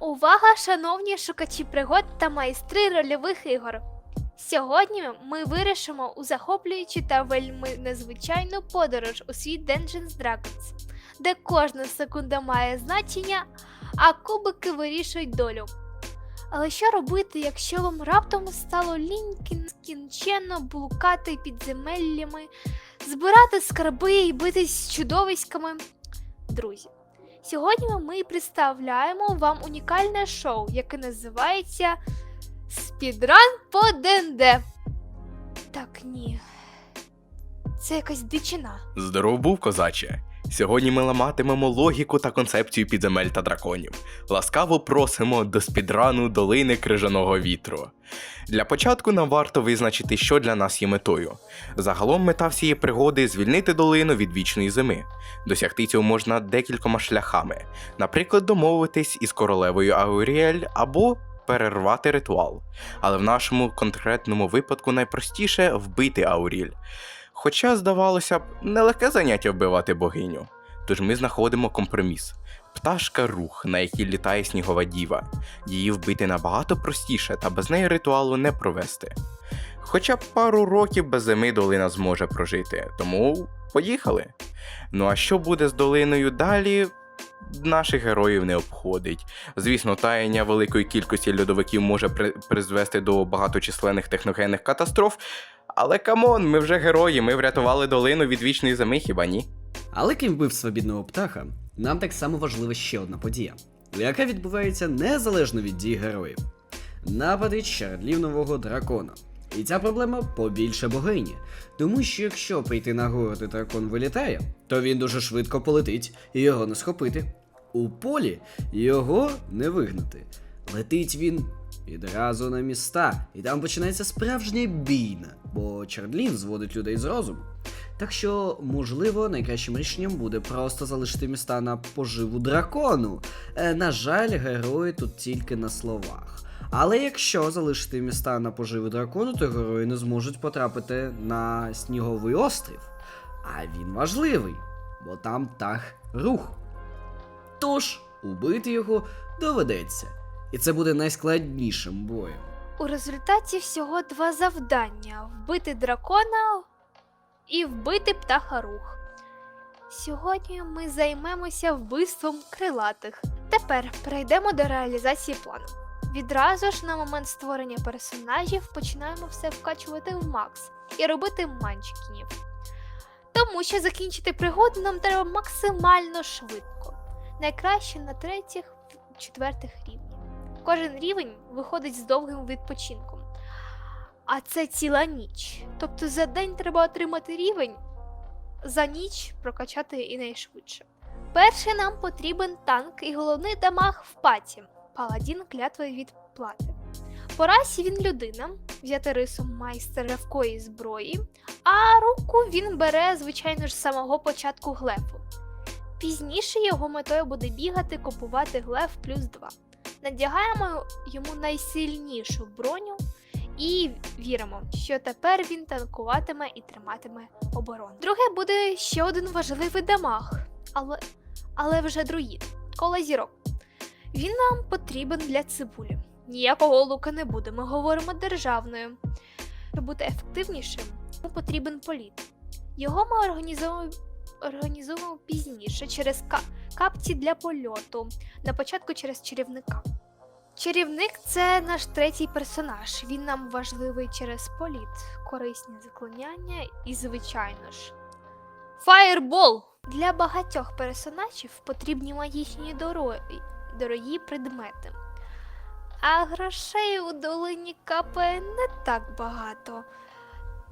Увага, шановні шукачі пригод та майстри рольових ігор! Сьогодні ми вирішимо у захоплюючу та вельми незвичайну подорож у світ Dungeons Dragons, де кожна секунда має значення, а кубики вирішують долю. Але що робити, якщо вам раптом стало ліньки скінченно блукати підземеллями, збирати скарби і битись з чудовиськами? Друзі, Сьогодні ми представляємо вам унікальне шоу, яке називається Спідран по ДНД. Так, ні. Це якась дичина. Здоров був, козаче. Сьогодні ми ламатимемо логіку та концепцію підземель та драконів. Ласкаво просимо до спідрану долини крижаного вітру. Для початку нам варто визначити, що для нас є метою. Загалом мета всієї пригоди звільнити долину від вічної зими. Досягти цього можна декількома шляхами, наприклад, домовитись із королевою Ауріель або перервати ритуал. Але в нашому конкретному випадку найпростіше вбити Ауріль. Хоча, здавалося б, нелегке заняття вбивати богиню. Тож ми знаходимо компроміс. Пташка рух, на якій літає снігова діва. Її вбити набагато простіше, та без неї ритуалу не провести. Хоча б пару років без зими долина зможе прожити, тому поїхали. Ну а що буде з долиною далі? Наших героїв не обходить. Звісно, таяння великої кількості льодовиків може при- призвести до багаточисленних техногенних катастроф, але камон, ми вже герої, ми врятували долину від вічної зими, хіба ні? Але крім вбивства бідного птаха, нам так само важлива ще одна подія, яка відбувається незалежно від дій героїв. Напади чарлів нового дракона. І ця проблема побільше богині. Тому що якщо прийти на город і дракон вилітає, то він дуже швидко полетить і його не схопити. У полі його не вигнати. Летить він відразу на міста, і там починається справжня бійна, бо Чардлін зводить людей з розуму. Так що, можливо, найкращим рішенням буде просто залишити міста на поживу дракону. Е, на жаль, герої тут тільки на словах. Але якщо залишити міста на поживу дракону, то герої не зможуть потрапити на сніговий острів. А він важливий, бо там птах рух. Тож, убити його доведеться. І це буде найскладнішим боєм. У результаті всього два завдання: вбити дракона і вбити птаха рух. Сьогодні ми займемося вбивством крилатих. Тепер перейдемо до реалізації плану. Відразу ж на момент створення персонажів починаємо все вкачувати в макс і робити манчкінів. Тому що закінчити пригоду нам треба максимально швидко. Найкраще на третіх, четвертих рівнях. Кожен рівень виходить з довгим відпочинком. А це ціла ніч. Тобто за день треба отримати рівень, за ніч прокачати і найшвидше. Перший нам потрібен танк і головний дамаг в паті. Паладін клятви від плати. По расі він людина, взяти рису майстер легкої зброї, а руку він бере, звичайно ж, з самого початку глефу. Пізніше його метою буде бігати, купувати глеф плюс 2. Надягаємо йому найсильнішу броню і віримо, що тепер він танкуватиме і триматиме оборону. Друге буде ще один важливий дамаг, але, але вже друїд кола зірок. Він нам потрібен для цибулі. Ніякого лука не буде, ми говоримо державною. Щоб бути ефективнішим, йому потрібен політ. Його ми організуємо пізніше через ка- капці для польоту, на початку через чарівника. Чарівник це наш третій персонаж. Він нам важливий через політ, корисні заклинання і, звичайно ж. Фаєрбол! Для багатьох персонажів потрібні магічні дороги, дорогі предмети. А грошей у долині капає не так багато.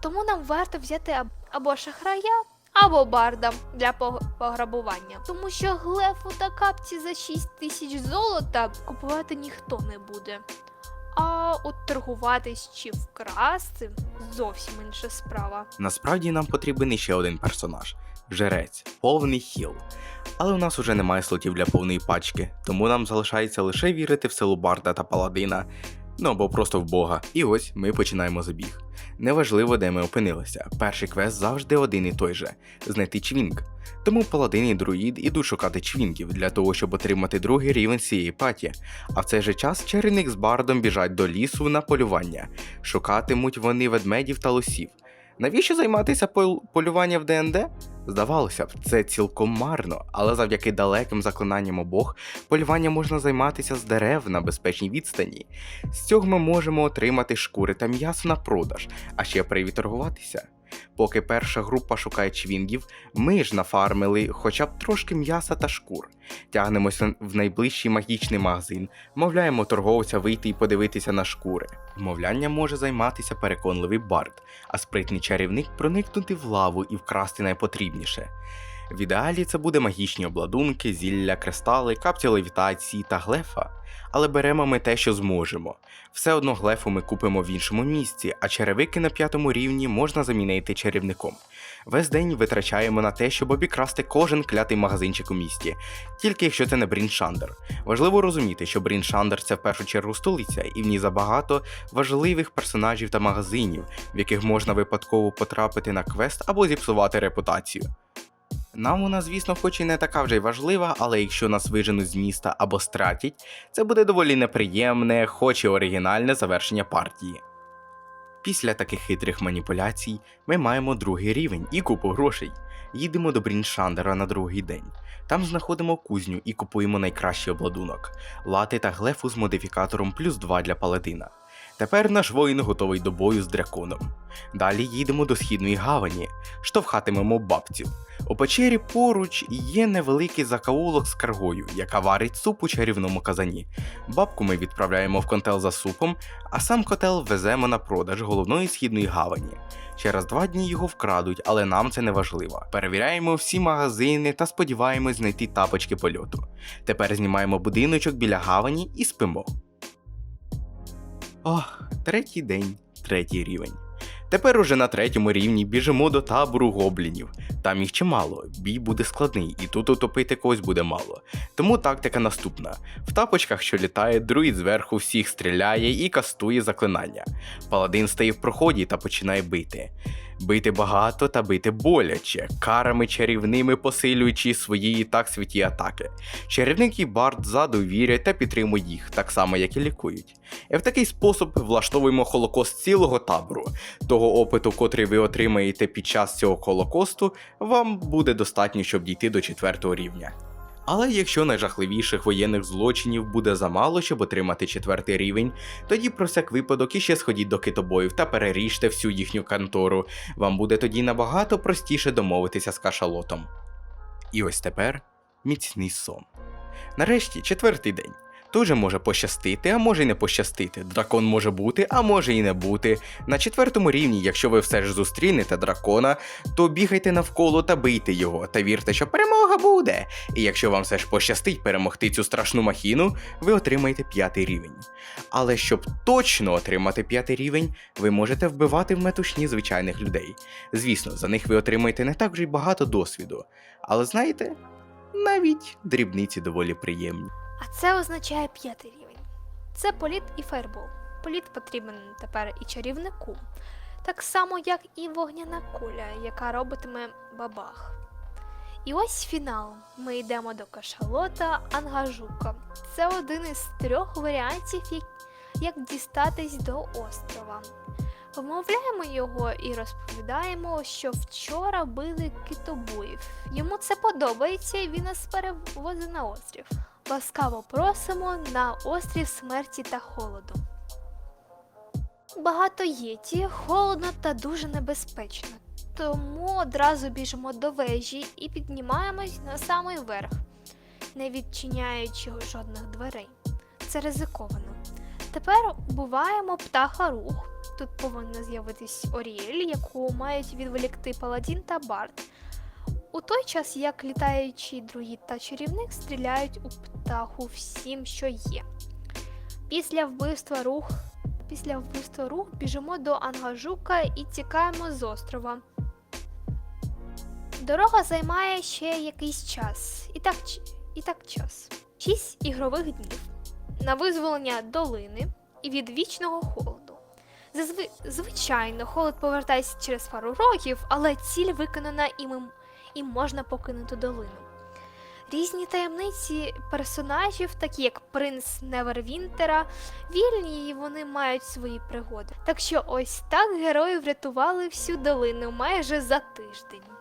Тому нам варто взяти або шахрая, або барда для пограбування. Тому що глефу та капці за 6 тисяч золота купувати ніхто не буде. А от торгуватись чи вкрасти зовсім інша справа. Насправді нам потрібен іще один персонаж жрець, повний хіл. Але у нас уже немає слотів для повної пачки, тому нам залишається лише вірити в силу Барда та Паладина, ну або просто в Бога. І ось ми починаємо забіг. Неважливо, де ми опинилися. Перший квест завжди один і той же знайти чвінг. Тому паладин і друїд ідуть шукати чвінгів для того, щоб отримати другий рівень цієї паті. А в цей же час чарівник з бардом біжать до лісу на полювання. Шукатимуть вони ведмедів та лосів. Навіщо займатися пол- полюванням в ДНД? Здавалося б, це цілком марно, але завдяки далеким заклинанням обох полювання можна займатися з дерев на безпечній відстані. З цього ми можемо отримати шкури та м'ясо на продаж, а ще привід торгуватися. Поки перша група шукає чвінгів, ми ж нафармили хоча б трошки м'яса та шкур. Тягнемося в найближчий магічний магазин, мовляємо торговця вийти і подивитися на шкури. Вмовляння може займатися переконливий бард, а спритний чарівник проникнути в лаву і вкрасти найпотрібніше. В ідеалі це буде магічні обладунки, зілля, кристали, капці левітації та глефа. Але беремо ми те, що зможемо. Все одно глефу ми купимо в іншому місці, а черевики на п'ятому рівні можна замінити чарівником. Весь день витрачаємо на те, щоб обікрасти кожен клятий магазинчик у місті, тільки якщо це не Бріншандер. Важливо розуміти, що Бріншандер це в першу чергу столиця, і в ній забагато важливих персонажів та магазинів, в яких можна випадково потрапити на квест або зіпсувати репутацію. Нам вона, звісно, хоч і не така вже й важлива, але якщо нас виженуть з міста або стратять, це буде доволі неприємне, хоч і оригінальне завершення партії. Після таких хитрих маніпуляцій ми маємо другий рівень і купу грошей. Їдемо до Бріншандера на другий день. Там знаходимо кузню і купуємо найкращий обладунок лати та глефу з модифікатором плюс 2 для паладина. Тепер наш воїн готовий до бою з драконом. Далі їдемо до східної гавані, штовхатимемо бабцю. У печері поруч є невеликий закаулок з каргою, яка варить суп у чарівному казані. Бабку ми відправляємо в котел за супом, а сам котел веземо на продаж головної східної гавані. Через два дні його вкрадуть, але нам це не важливо. Перевіряємо всі магазини та сподіваємось знайти тапочки польоту. Тепер знімаємо будиночок біля гавані і спимо. Ох, третій день, третій рівень. Тепер уже на третьому рівні біжимо до табору гоблінів. Там їх чимало, бій буде складний, і тут утопити когось буде мало. Тому тактика наступна: в тапочках, що літає, друїд зверху всіх стріляє і кастує заклинання. Паладин стає в проході та починає бити. Бити багато та бити боляче, карами чарівними посилюючи свої і так святі атаки. Чарівник і бард ззаду вірять та підтримують їх, так само як і лікують. І в такий спосіб влаштовуємо холокост цілого табору. Того опиту, котрий ви отримаєте під час цього холокосту, вам буде достатньо, щоб дійти до четвертого рівня. Але якщо найжахливіших воєнних злочинів буде замало, щоб отримати четвертий рівень, тоді про всяк випадок іще сходіть до китобоїв та переріжте всю їхню контору. Вам буде тоді набагато простіше домовитися з кашалотом. І ось тепер міцний сон. Нарешті четвертий день. Тут же може пощастити, а може й не пощастити. Дракон може бути, а може і не бути. На четвертому рівні, якщо ви все ж зустрінете дракона, то бігайте навколо та бийте його, та вірте, що перемога буде. І якщо вам все ж пощастить перемогти цю страшну махіну, ви отримаєте п'ятий рівень. Але щоб точно отримати п'ятий рівень, ви можете вбивати в метушні звичайних людей. Звісно, за них ви отримаєте не так вже й багато досвіду. Але знаєте, навіть дрібниці доволі приємні. А це означає п'ятий рівень. Це політ і фаербол. Політ потрібен тепер і чарівнику, так само, як і вогняна куля, яка робитиме бабах. І ось фінал. Ми йдемо до кашалота Ангажука. Це один із трьох варіантів, як дістатись до острова. Вмовляємо його і розповідаємо, що вчора били китобоїв. Йому це подобається і він нас перевозить на острів. Ласкаво просимо на острів смерті та холоду. Багато єті, холодно та дуже небезпечно. Тому одразу біжимо до вежі і піднімаємось на самий верх, не відчиняючи жодних дверей. Це ризиковано. Тепер убиваємо птаха рух. Тут повинна з'явитись Оріель, яку мають відволікти Паладін та Барт. У той час, як літаючий друїд та чарівник стріляють у птаху всім, що є. Після вбивства рух Після вбивства рух біжимо до Ангажука і тікаємо з острова. Дорога займає ще якийсь час. І так, і так час. Шість ігрових днів на визволення долини і від вічного холоду. Зазви... Звичайно, холод повертається через пару років, але ціль виконана і, ми... і можна покинути долину. Різні таємниці персонажів, такі як принц Невервінтера, вільні і вони мають свої пригоди. Так що ось так герої врятували всю долину майже за тиждень.